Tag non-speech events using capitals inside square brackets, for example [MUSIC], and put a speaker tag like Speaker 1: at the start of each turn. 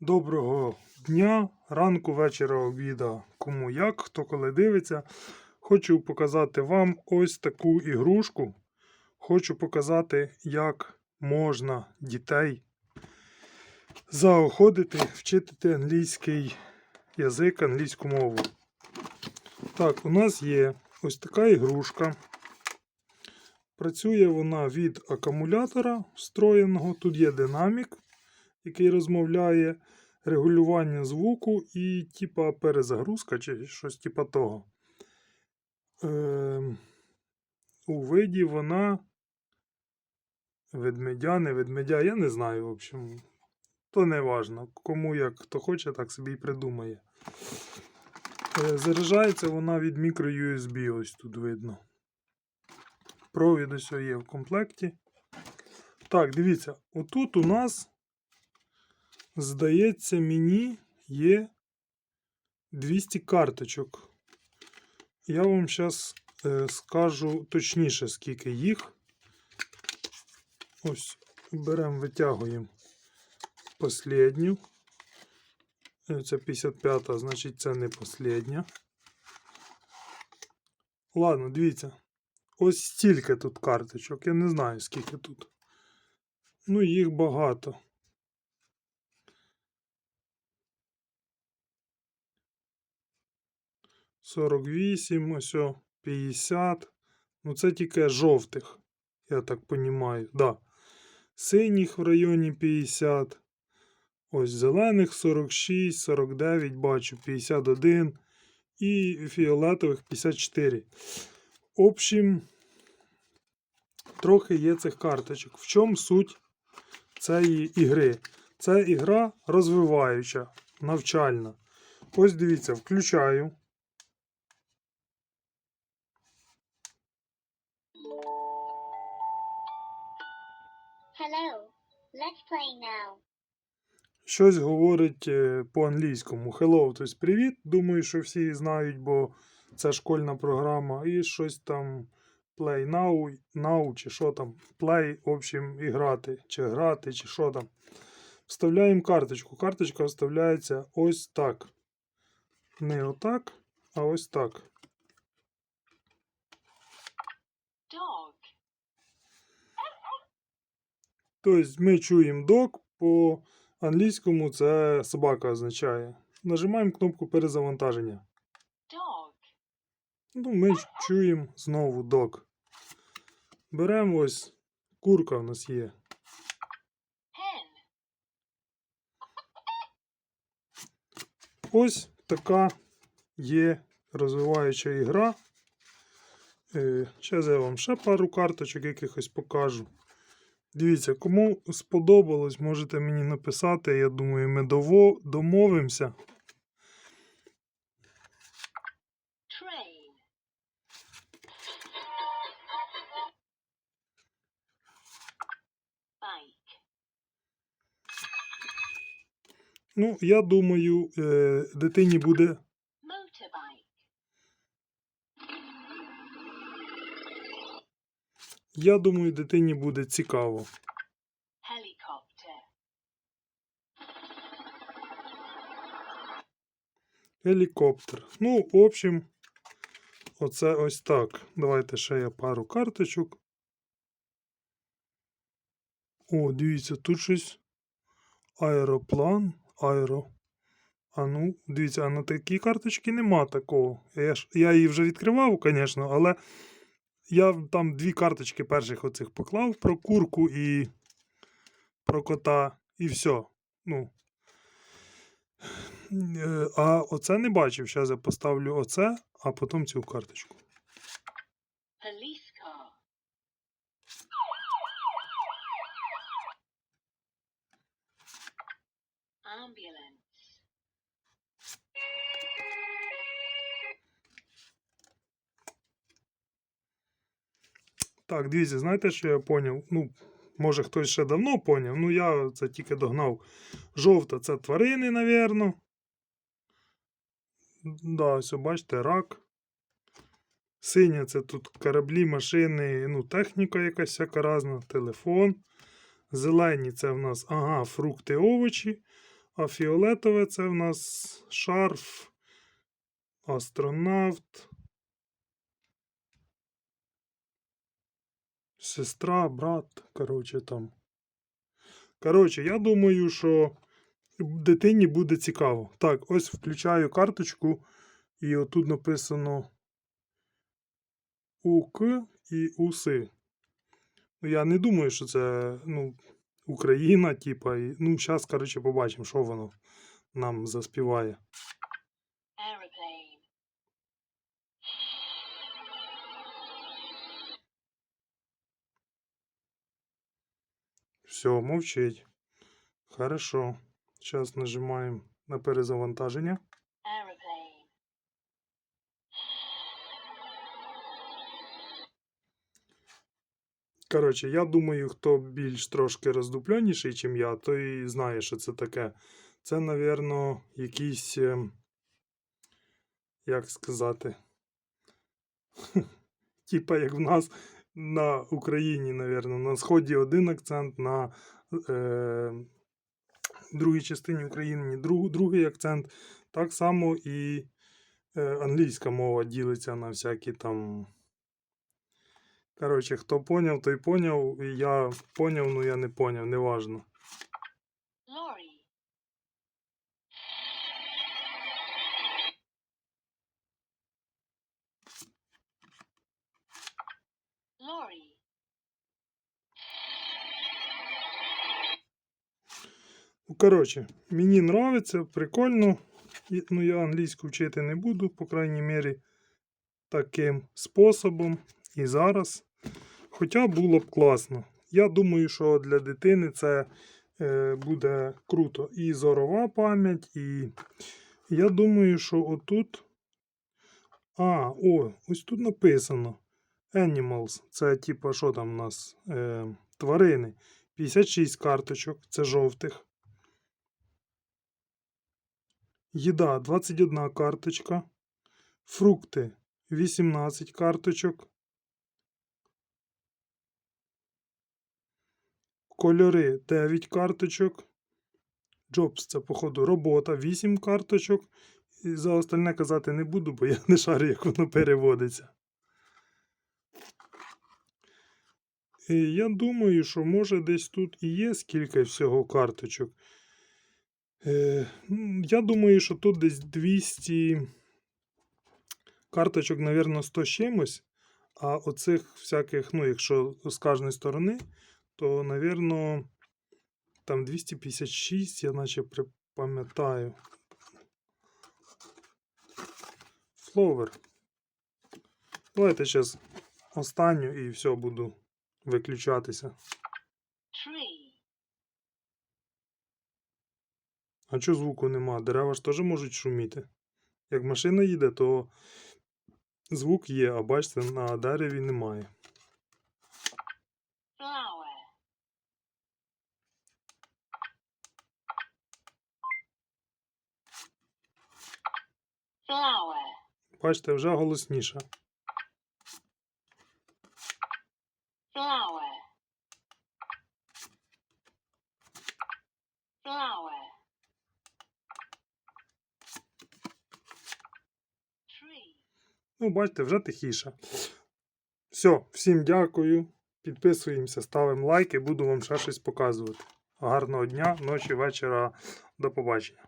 Speaker 1: Доброго дня, ранку, вечора, обіда, кому як, хто коли дивиться. Хочу показати вам ось таку ігрушку. Хочу показати, як можна дітей заохотити, вчити англійський язик, англійську мову. Так, у нас є ось така ігрушка. Працює вона від акумулятора встроєного. Тут є динамік, який розмовляє, регулювання звуку і типа перезагрузка чи щось типа того. Ем, у виді вона ведмедя, не ведмедя, я не знаю, в общем. То не важно. Кому як хто хоче, так собі і придумає. Е, Заряджається вона від мікро-USB, ось тут видно. Провід ось є в комплекті. Так, дивіться, отут у нас, здається, мені є 200 карточок. Я вам зараз е, скажу точніше, скільки їх. Ось, беремо, витягуємо последню. Е, Це 55-та, значить це не последня. Ладно, дивіться. Ось стільки тут карточок. Я не знаю, скільки тут. Ну, їх багато. Сорок вісім, ось 50. Ну, це тільки жовтих, я так розумію. Да. Синіх в районі 50. Ось зелених 46, 49, бачу, 51 і фіолетових 54. В общем, трохи є цих карточок. В чому суть цієї ігри? Це ігра розвиваюча, навчальна. Ось дивіться, включаю. Щось говорить е, по-англійському. Hello, тобто привіт. Думаю, що всі знають, бо це школьна програма. І щось там play now, now чи що там. Play, в общем, і грати, чи грати, чи що там. Вставляємо карточку. Карточка вставляється ось так. Не отак, а ось так.
Speaker 2: Dog,
Speaker 1: Тобто ми чуємо док, по англійському це собака означає. Нажимаємо кнопку перезавантаження.
Speaker 2: dog,
Speaker 1: Ну, ми чуємо знову док. Беремо ось курка в нас є.
Speaker 2: hen,
Speaker 1: Ось така є розвиваюча ігра. Зараз я вам ще пару карточок якихось покажу. Дивіться, кому сподобалось, можете мені написати. Я думаю, ми дово- домовимося. Ну, я думаю, е, дитині буде Я думаю, дитині буде цікаво. Гелікоптер. Ну, в общем, оце ось так. Давайте ще я пару карточок. О, дивіться, тут щось. Аероплан, аеро. А ну, дивіться, а на такій карточці нема такого. Я, ж, я її вже відкривав, звісно, але я там дві карточки перших оцих поклав про курку і про кота, і все. Ну. Е, А оце не бачив. Зараз я поставлю оце, а потім цю карточку.
Speaker 2: ambulance,
Speaker 1: Так, дивіться, знаєте, що я поняв? Ну, може хтось ще давно поняв, ну я це тільки догнав. Жовта це тварини, навірно. Да, ось бачите, рак. Синя це тут кораблі, машини, ну, техніка якась всяка разна, телефон. Зелені це в нас, ага, фрукти, овочі. А фіолетове це в нас шарф, астронавт, сестра, брат. Коротше, там. Коротше, я думаю, що дитині буде цікаво. Так, ось включаю карточку, і отут написано УК і УСИ. Ну, я не думаю, що це ну, Україна, типа. Ну, зараз, коротше, побачимо, що воно нам заспіває. Все, мовчить. Хорошо. Зараз нажимаємо на перезавантаження. Коротше, я думаю, хто більш трошки роздупльоніший, чим я, той знає, що це таке. Це, напевно, якийсь, ем, як сказати, [LAUGHS] типа як в нас на Україні, напевно, на Сході один акцент, на е, другій частині України друг, другий акцент. Так само і е, англійська мова ділиться на всякі там. Коротше, хто поняв, той поняв. Я поняв, ну я не поняв, неважно.
Speaker 2: lorry, lorry,
Speaker 1: Ну, коротше, мені нравиться, прикольно. Ну, я англійську вчити не буду, по крайній мірі, таким способом. І зараз. Хоча було б класно. Я думаю, що для дитини це е, буде круто. І зорова пам'ять, і я думаю, що отут. А, о, ось тут написано. Animals. Це типа, що там у нас? Е, тварини. 56 карточок, це жовтих. Їда 21 карточка. Фрукти 18 карточок. Кольори 9 карточок. Джобс це, походу, робота 8 карточок. І за остальне казати не буду, бо я не шарю, як воно переводиться. І я думаю, що може десь тут і є скільки всього карточок. Е, я думаю, що тут десь 200 карточок, мабуть, 100 з чимось. А оцих всяких, ну, якщо з кожної сторони, то, мабуть, там 256, я наче припам'ятаю. Фловер. Давайте зараз останню і все буду виключатися. А чого звуку нема? Дерева ж теж можуть шуміти. Як машина їде, то звук є, а бачите, на дереві немає. Бачите, вже голосніше.
Speaker 2: flower, flower, tree.
Speaker 1: Ну, бачите, вже тихіше. Все, всім дякую. Підписуємося, ставимо лайки, буду вам ще щось показувати. Гарного дня, ночі, вечора. До побачення.